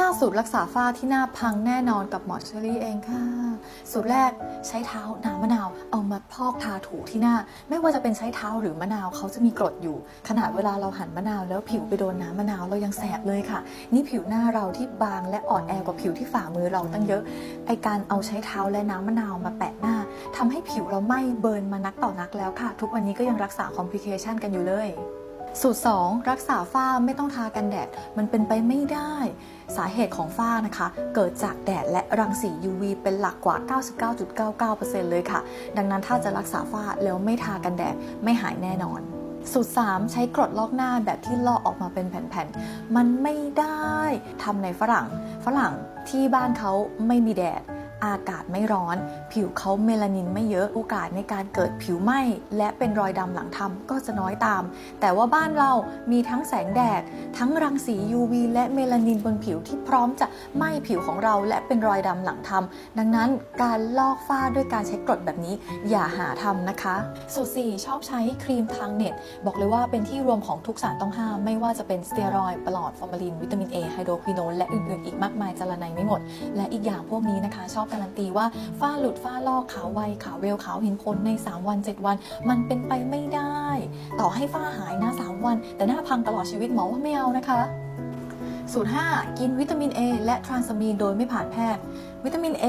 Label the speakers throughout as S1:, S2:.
S1: 5 สูตรรักษาฝ้าที่หน้าพังแน่นอนกับหมอเชอรี่เองค่ะ สูตรแรกใช้เท้าน้ำมะนาว เอามาพอกทาถูที่หน้า ไม่ว่าจะเป็นใช้เท้าหรือมะนาวเขาจะมีกรดอยู่ ขนาดเวลาเราหั่นมะนาวแล้วผิวไปโดนน้ำมะนาวเรายังแสบเลยค่ะ นี่ผิวหน้าเราที่บางและอ่อนแอกว่าผิวที่ฝ่ามือเราตั้งเยอะ ไอการเอาใช้เท้าและน้ำมะนาวมาแปะหน้าทำให้ผิวเราไหม้เบิร์นมานักต่อนักแล้วค่ะ ทุกวันนี้ก็ยังรักษาคอมพลิเคชันกันอยู่เลย สูตร 2 รักษาฝ้าไม่ต้องทากันแดด มันเป็นไปไม่ได้ สาเหตุของฝ้านะคะ เกิดจากแดดและรังสี UV เป็นหลักกว่า 99.99%เลยค่ะ ดังนั้นถ้าจะรักษาฝ้าแล้วไม่ทากันแดดไม่หายแน่นอนสูตร 3 ใช้กรดลอกหน้าแบบที่ลอกออกมาเป็นแผ่นๆ มันไม่ได้ทำในฝรั่ง ฝรั่งที่บ้านเขาไม่มีแดด อากาศไม่ร้อน ผิวเขาเมลานินไม่เยอะโอกาสในการเกิดผิวไหม้และเป็นรอยดำหลังทำก็จะน้อยตาม แต่ว่าบ้านเรามีทั้งแสงแดดทั้งรังสี UV และเมลานินบนผิวที่พร้อมจะไหม้ผิวของเราและเป็นรอยดำหลังทำดังนั้นการลอกฝ้าด้วยการใช้กรดแบบนี้อย่าหาทำนะคะ สูตร4ชอบใช้ครีมทางเน็ต บอกเลยว่าเป็นที่รวมของทุกสารต้องห้าม ไม่ว่าจะเป็นสเตียรอยด์ปลอดฟอร์มาลิน วิตามิน A ไฮโดรควิโนนและอื่นๆ อีกมากมายจารนไม่หมด และอีกอย่างพวกนี้นะคะ ชอบการันตีว่าฝ้าหลุดฝ้าลอกขาวไวขาวเร็วขาวเห็นผลใน 3 วัน 7 วัน มันเป็นไปไม่ได้ ต่อให้ฝ้าหายนะ 3 วัน แต่หน้าพังตลอดชีวิตหมอว่าไม่เอานะคะสูตร5กินวิตามิน A และทรานสมีนโดยไม่ผ่านแพทย์ วิตามิน A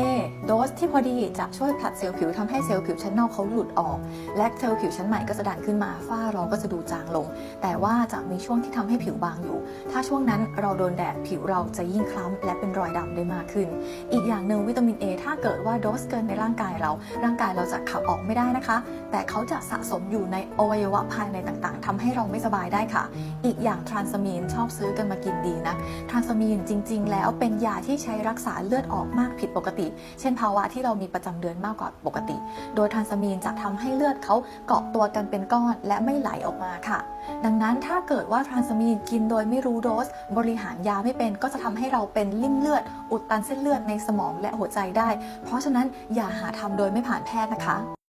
S1: ที่พอดีจะช่วยผลัดเซลล์ผิวทำให้เซลล์ผิวชั้นนอกเขาหลุดออก และเซลล์ผิวชั้นใหม่ก็จะดันขึ้นมาฝ้าเราก็จะดูจางลง แต่ว่าจะมีช่วงที่ทำให้ผิวบางอยู่ ถ้าช่วงนั้นเราโดนแดดผิวเราจะยิ่งคล้ำและเป็นรอยดำได้มากขึ้น อีกอย่างหนึ่งวิตามิน A ถ้าเกิดว่าโดสเกินในร่างกายเรา ร่างกายเราจะขับออกไม่ได้นะคะ แต่เขาจะสะสมอยู่ในอวัยวะภายในต่างๆทำให้เราไม่สบายได้ค่ะ อีกอย่างทรานสมีนชอบซื้อกันมากินดีนะทรานสมีนจริง ๆ แล้วเป็นยาที่ใช้รักษาเลือดออกมากผิดปกติ เช่นภาวะที่เรามีประจำเดือนมากกว่าปกติ โดยทรานสมีนจะทำให้เลือดเขาเกาะตัวกันเป็นก้อนและไม่ไหลออกมาค่ะ ดังนั้นถ้าเกิดว่าทรานสมีนกินโดยไม่รู้โดส บริหารยาไม่เป็นก็จะทำให้เราเป็นลิ่มเลือด อุดตันเส้นเลือดในสมองและหัวใจได้ เพราะฉะนั้นอย่าหาทำโดยไม่ผ่านแพทย์นะคะ